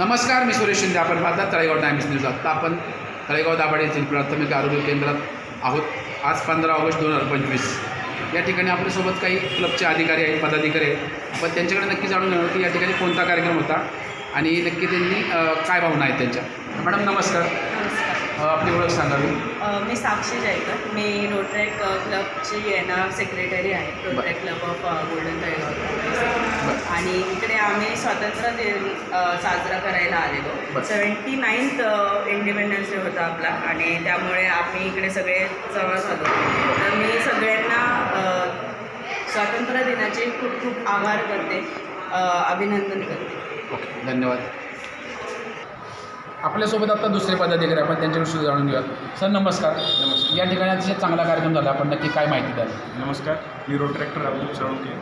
नमस्कार मी सुरेश शिंदे. आपण पाहतात तळेगाव टाइम्स न्यूज आत्ता आपण तळेगाव दाभाडे येथील प्राथमिक आरोग्य केंद्रात आहोत. आज पंधरा ऑगस्ट दोन हजार पंचवीस. या ठिकाणी आपल्यासोबत काही क्लबचे अधिकारी आहेत पदाधिकारी आहेत. आपण त्यांच्याकडे नक्की जाणून घेणार की या ठिकाणी कोणता कार्यक्रम होता आणि नक्की त्यांनी काय भावना आहेत त्यांच्या. मॅडम नमस्कार. आपली ओळख सांगावी मी साक्षी जयकर. मी रोटरॅक क्लबची आहे. ना सेक्रेटरी आहे Rotaract club of golden Talegaon आणि इकडे आम्ही स्वातंत्र्य दिन साजरा करायला आलेलो. सेवन्टी नाईन्थ इंडिपेंडन्स डे होता आपला. आणि त्यामुळे आम्ही इकडे सगळे जमा झालो तर मी सगळ्यांना स्वातंत्र्य दिनाचे खूप खूप आभार करते. अभिनंदन करते. ओके धन्यवाद. आपल्यासोबत आता दुसरे पदाधिकारी आपण त्यांच्याकडे सुद्धा जाणून घेऊया सर नमस्कार. नमस्कार. या ठिकाणी अतिशय चांगला कार्यक्रम झाला. आपण नक्की काय माहिती द्याल? नमस्कार. मी Rotaractor Abdul Salunke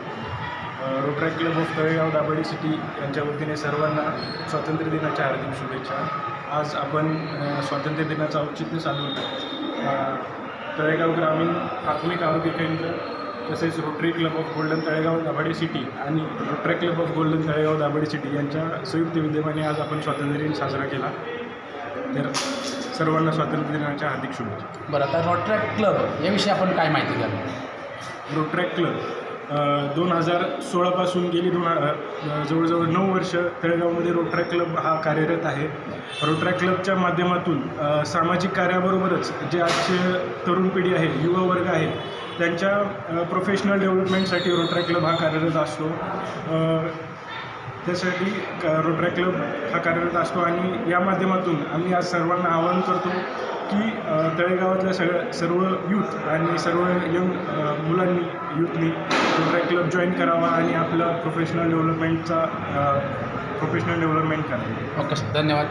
Rotaract club of Talegaon Dabhadi city यांच्या वतीने सर्वांना स्वातंत्र्य दिनाच्या हार्दिक शुभेच्छा. आज आपण स्वातंत्र्य दिनाचं औचित्य साधून तळेगाव ग्रामीण प्राथमिक आरोग्य केंद्र तसेच Rotary club of golden Talegaon Dabhadi city आणि Rotaract club of golden Talegaon Dabhadi city यांच्या संयुक्त विद्यमाने आज आपण स्वातंत्र्य दिन साजरा केला. तर सर्वांना स्वातंत्र्य दिनाच्या हार्दिक शुभेच्छा. बरं आता रॉट्रॅक क्लब याविषयी आपण काय माहिती द्याल? रोट्रॅक क्लब दोन हजार सोळापासून गेली दोन जवळजवळ नऊ वर्ष तळेगावमध्ये रोटरा क्लब हा कार्यरत आहे. रोटरा क्लबच्या माध्यमातून सामाजिक कार्याबरोबरच जे आजचे तरुण पिढी आहे युवा वर्ग आहे त्यांच्या प्रोफेशनल डेव्हलपमेंटसाठी रोटरा क्लब हा कार्यरत असतो. त्यासाठी रोटरा क्लब हा कार्यरत असतो आणि या माध्यमातून आम्ही आज सर्वांना आवाहन करतो की तळेगावातल्या सगळ्या सर्व यूथ आणि सर्व यंग मुलांनी यूथनी रोटरी क्लब जॉईन करावा आणि आपलं प्रोफेशनल डेव्हलपमेंटचा प्रोफेशनल डेव्हलपमेंट करावं. ओके सर धन्यवाद.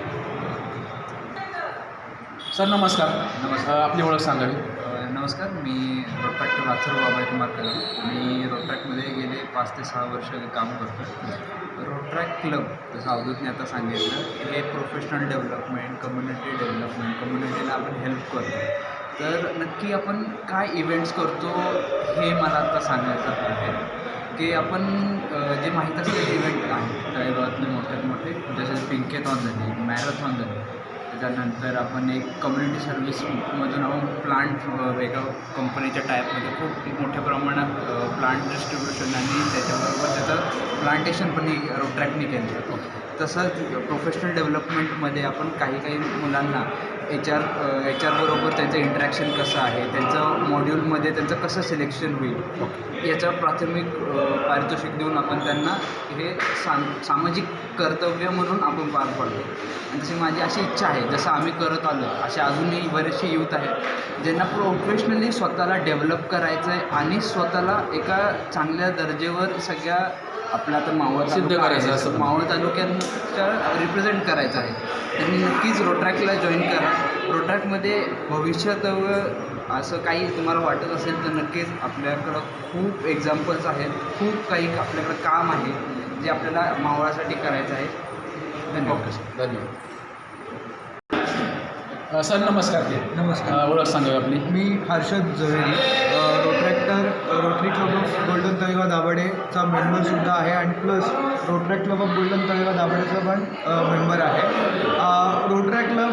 सर नमस्कार. नमस्कार. आपली ओळख सांगावी. नमस्कार. मी रोट्रॅक्टर अथर्व बाबाई कुमार कदम मी रोट्रॅकमध्ये गेले पाच ते सहा वर्ष काम करतो ट्रॅक क्लब जसं अवधूतने आता सांगितलं हे प्रोफेशनल डेव्हलपमेंट कम्युनिटी डेव्हलपमेंट कम्युनिटीला आपण हेल्प करतो. तर नक्की आपण काय इव्हेंट्स करतो हे मला आता सांगायचं आहे. की आपण जे माहीत असलेले इव्हेंट आहेत तळेगावातले मोठ्यात मोठे जसे पिंकेथॉन झाली मॅरेथॉन झाले त्याच्यानंतर आपण एक कम्युनिटी सर्व्हिसमधून आपण प्लांट वेगळ्या कंपनीच्या टाईपमध्ये खूप मोठ्या प्रमाणात प्लांट डिस्ट्रीब्युशन आणि त्याच्याबरोबर त्याचं प्लांटेशन पण रोट्रॅकने केलं तसंच प्रोफेशनल डेव्हलपमेंटमध्ये आपण काही काही मुलांना एच आर एच आरबरोबर त्यांचं इंटरॅक्शन कसं आहे? त्यांचं मॉड्यूलमध्ये त्यांचं कसं सिलेक्शन होईल? याचं प्राथमिक पारितोषिक देऊन आपण त्यांना हे साम सामाजिक कर्तव्य म्हणून आपण पार पाडतो आणि तशी माझी अशी इच्छा आहे जसं आम्ही करत आलो असे अजूनही बरेचसे यूथ आहेत ज्यांना प्रोफेशनली स्वतःला डेव्हलप करायचं आहे आणि स्वतःला एका चांगल्या दर्जेवर सगळ्या आपल्या आता मावळ सिद्ध करायचं असं. मावळ तालुक्यांच्या रिप्रेझेंट करायचं आहे. त्यांनी नक्कीच रोट्रॅकला जॉईन करा. रोट्रॅकमध्ये भविष्यात असं काही तुम्हाला वाटत असेल तर नक्कीच आपल्याकडं खूप एक्झाम्पल्स आहेत. खूप काही आपल्याकडं काम आहे जे आपल्याला मावळासाठी करायचं आहे. धन्यवाद. Okay sir. धन्यवाद. सर नमस्कार. नमस्कार. ओळख सांगावी आपली. मी हर्षद जवेरी अ, Rotaractor Rotary club of golden Talegaon दाभाडेचा मेंबरसुद्धा आहे आणि plus Rotaract club of golden Talegaon दाभाडेचा पण मेंबर आहे. रोटरॅक क्लब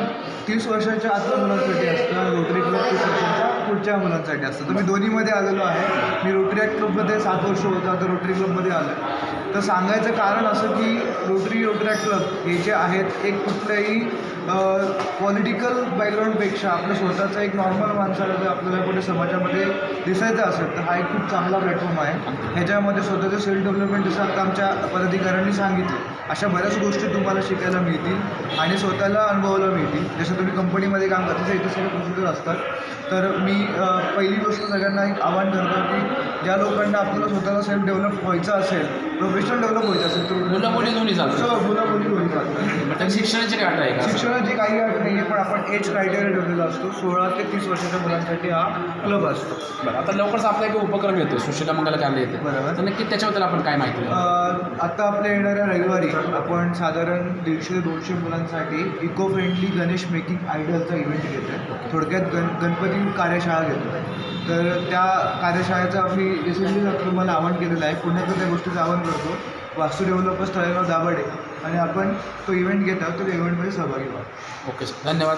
तीस वर्षाच्या आतल्या मुलांसाठी असतं रोटरी क्लब तीस वर्षाच्या पुढच्या मुलांसाठी असतं. तर मी दोन्हीमध्ये आलेलो आहे. मी रोटरॅक क्लबमध्ये सात वर्ष होतो आता रोटरी क्लबमध्ये आलो आहे तर सांगायचं कारण असं की रोटरी रोटरॅक क्लब हे जे आहेत एक कुठल्याही पॉलिटिकल बॅकग्राऊंडपेक्षा आपलं स्वतःचं एक नॉर्मल माणसाला जर आपल्याला कुठे समाजामध्ये दिसायचं असेल तर हा एक खूप चांगला प्लॅटफॉर्म आहे. ह्याच्यामध्ये स्वतःचं सेल्फ डेव्हलपमेंट जसं आता आमच्या पदाधिकाऱ्यांनी सांगितलं. अशा बऱ्याच गोष्टी तुम्हाला शिकायला मिळतील आणि स्वतःला अनुभवायला मिळतील. जसं तुम्ही कंपनीमध्ये काम करता इथं सगळे प्रोसिजर असतात. तर मी पहिली गोष्ट सगळ्यांना एक आवाहन करतो की ज्या लोकांना आपल्याला स्वतःला सेल्फ डेव्हलप व्हायचं असेल प्रोफेशनल डेव्हलप व्हायचं असेल तर मुलं मुली दोन्ही चालतं हो, मुलं मुली होईल चालतं. शिक्षणाची आहे का? शिक्षणाची काही अट नाही आहे पण आपण एज क्रायटेरिया ठेवलेला असतो. सोळा ते तीस वर्षाच्या मुलांसाठी हा क्लब असतो. बरं आता लवकरच आपला एक उपक्रम येतो. सुशीला मंगल कार्य येते. बरोबर. तर नक्की त्याच्याबद्दल आपण काय माहिती द्याल? आता आपल्या येणाऱ्या रविवारी आपण साधारण दीडशे ते दोनशे मुलांसाठी इको फ्रेंडली गणेश मेकिंग आयडलचा इव्हेंट घेतो आहे थोडक्यात गण गणपती कार्यशाळा घेतो तर त्या कार्यशाळेचं आम्ही रिसेंटली तुम्हाला आवाहन केलेलं आहे. पुण्यात त्या गोष्टीचं आवाहन करतो. वास्तू डेव्हलपर्स तळेगाव दाभाडे. आणि आपण तो इव्हेंट घेत आहोत तर इव्हेंटमध्ये सहभागी व्हा. ओके सर धन्यवाद.